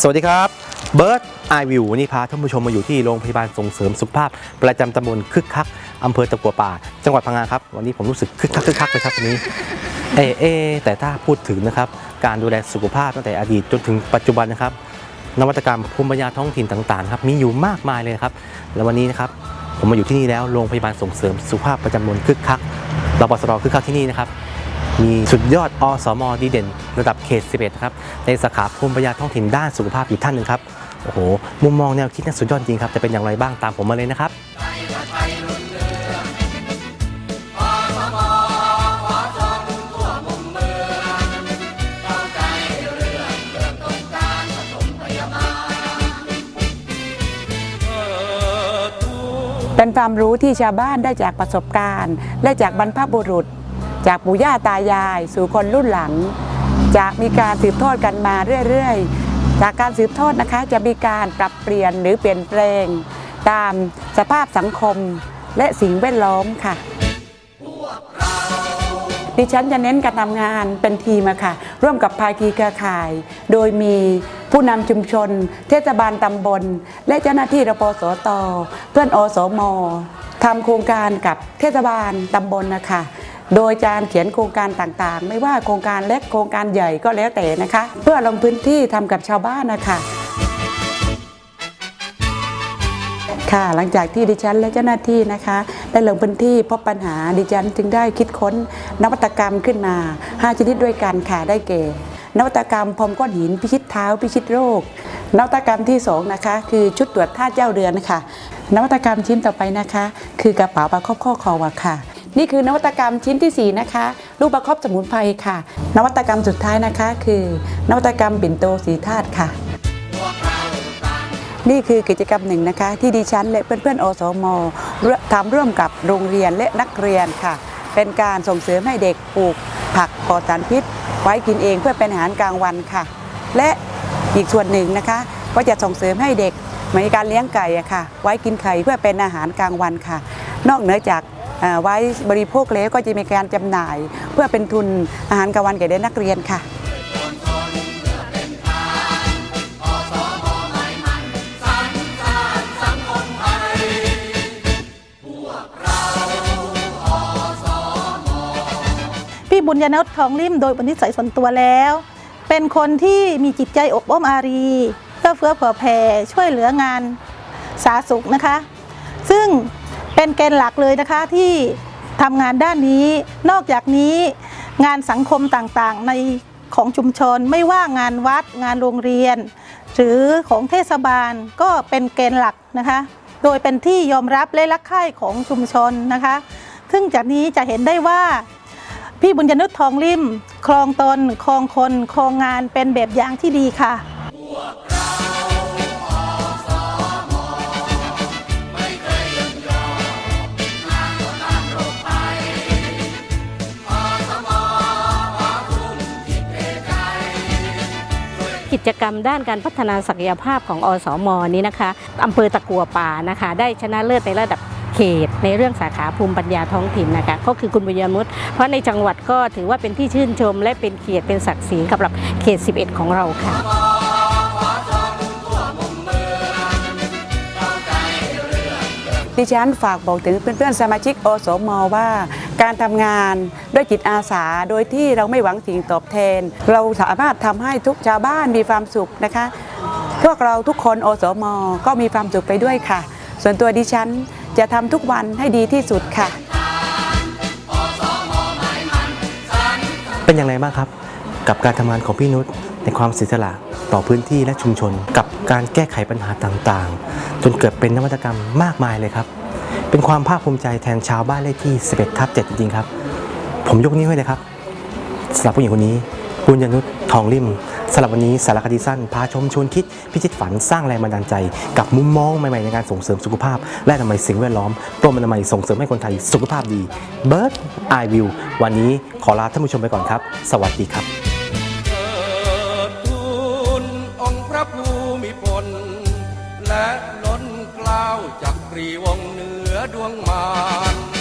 สวัสดีครับเบิร์ดไอวิววันนี้พาท่านผู้ชมมาอยู่ที่โรงพยาบาลส่งเสริมสุขภาพ ประจำตำบลคึกคักอำเภอตะกัวป่า จังหวัดพังงาครับ วันนี้ผมรู้สึกคึกคักคึกคักเลยครับวันนี้เอเอแต่ถ้าพูดถึงนะครับการดูแลสุขภาพตั้งแต่อดีตจนถึงปัจจุบันนะครับ นวัตกรรมภูมิปัญญาท้องถิ่นต่างๆครับมีอยู่มากมายเลยครับ และวันนี้นะครับผมมาอยู่ที่นี่แล้วโรงพยาบาลส่งเสริมสุขภาพประจำตำบลคึกคักรปสรคึกคักที่นี่นะครับ มีสุดยอดอสมดีเด่น ระดับเขต 11 ครับ ในสาขาภูมิปัญญาท้องถิ่นด้านสุขภาพอยู่ท่านหนึ่งครับ โอ้โห มุมมองแนวคิดนั้นสุดยอดจริงครับ จะเป็นอย่างไรบ้างตามผมมาเลยนะครับเป็นความรู้ที่ชาวบ้านได้จากประสบการณ์และจากบรรพบุรุษ จากปู่ย่าตายาย สู่คนรุ่นหลังจะมีการสืบทอดกันมาเรื่อยๆ จากการสืบทอดนะคะจะมีการปรับเปลี่ยนหรือเปลี่ยนแปลง ตามสภาพสังคมและสิ่งแวดล้อมค่ะดิฉันจะเน้นการทำงานเป็นทีมค่ะ ร่วมกับภาคีเครือข่าย โดยมีผู้นำชุมชน เทศบาลตำบล และเจ้าหน้าที่รปสต เพื่อนอสมทำโครงการกับเทศบาลตำบลนะคะ โดยการเขียนโครงการต่างๆ ไม่ว่าโครงการเล็กโครงการใหญ่ก็แล้วแต่นะคะ เพื่อลงพื้นที่ทำกับชาวบ้านนะคะค่ะหลังจากที่ดิฉันและเจ้าหน้าที่นะคะ ได้ลงพื้นที่พบปัญหาดิฉันจึงได้คิดค้นนวัตกรรมขึ้นมา 5 ชนิดด้วยกันค่ะได้แก่นวัตกรรมพรมก้อนหินพิชิตเท้าพิชิตโรคนวัตกรรมที่สองนะคะคือชุดตรวจท่าเจ้าเรือนค่ะนวัตกรรมชิ้นต่อไปนะคะ คือกระเป๋าประคบข้อคอวะค่ะ นี่คือนวัตกรรมชิ้นที่สี่นะคะ ลูกประคบสมุนไพรค่ะ นวัตกรรมสุดท้ายนะคะ คือนวัตกรรมปิ่นโตสีธาตุค่ะ นี่คือกิจกรรมหนึ่งนะคะ ที่ดิฉันและเพื่อนๆอสมทำร่วมกับโรงเรียนและนักเรียนค่ะ เป็นการส่งเสริมให้เด็กปลูก ผักปลอดสารพิษ ไว้กินเองเพื่อเป็นอาหารกลางวันค่ะ และอีกส่วนหนึ่งนะคะ ก็จะส่งเสริมให้เด็กมีการเลี้ยงไก่ค่ะ ไว้กินไข่เพื่อเป็นอาหารกลางวันค่ะ นอกเหนือจาก ไว้บริโภคแล้วก็จะมีการจำหน่าย เพื่อเป็นทุนอาหารกลางวันแก่เด็กนักเรียนค่ะพี่บุญญานศทองริมโดยบนิสัยส่วนตัวแล้ว เป็นคนที่มีจิตใจอบอ้อมอารี เพื่อเฟื้อเผื่อแผ่ช่วยเหลืองานสาธารณสุขนะคะ ซึ่ง เป็นเกณฑ์หลักเลยนะคะที่ทำงานด้านนี้ นอกจากนี้งานสังคมต่างๆ ในของชุมชนไม่ว่างานวัดงานโรงเรียน หรือของเทศบาลก็เป็นเกณฑ์หลักนะคะ โดยเป็นที่ยอมรับและรักใคร่ของชุมชนนะคะ ซึ่งจากนี้จะเห็นได้ว่าพี่บุญญนุชทองริมคลองตนคลองคนคลองงานเป็นแบบอย่างที่ดีค่ะ กิจกรรมด้านการพัฒนาศักยภาพของอสมนี้นะคะอำเภอตะกัวป่านะคะ ได้ชนะเลิศในระดับเขตในเรื่องสาขาภูมิปัญญาท้องถิ่นนะคะก็คือคุณบุญยมุตเพราะในจังหวัดก็ถือว่าเป็นที่ชื่นชม และเป็นเกียรติเป็นศักดิ์ศรีกับรับเขต 11 ของเราค่ะ ดิฉันฝากบอกถึงเพื่อนๆสมาชิกอสมว่า การทำงานด้วยจิตอาสาโดยที่เราไม่หวังสิ่งตอบแทน เราสามารถทำให้ทุกชาวบ้านมีความสุขนะคะ พวกเราทุกคนอสมก็มีความสุขไปด้วยค่ะ ส่วนตัวดิฉันจะทำทุกวันให้ดีที่สุดค่ะ เป็นอย่างไรบ้างครับ กับการทำงานของพี่นุช ในความเสียสละต่อพื้นที่และชุมชน กับการแก้ไขปัญหาต่างๆ จนเกิดเป็นนวัตกรรมมากมายเลยครับ เป็นความภาคภูมิใจแทนชาวบ้านเลขที่ 11ทับ7จริงๆครับ ผมยกนิ้วให้เลยครับสำหรับผู้หญิงคนนี้ปุญญนุชทองริมสำหรับวันนี้สารคดีสั้นพาชมชวนคิดพิชิตฝันสร้างแรงบันดาลใจ กับมุมมองใหม่ๆในการส่งเสริมสุขภาพ และอนามัยสิ่งแวดล้อมกรมอนามัยส่งเสริมให้คนไทยสุขภาพดี Bird Eye View วันนี้ขอลาท่านผู้ชมไปก่อนครับ สวัสดีครับ ดวงมาร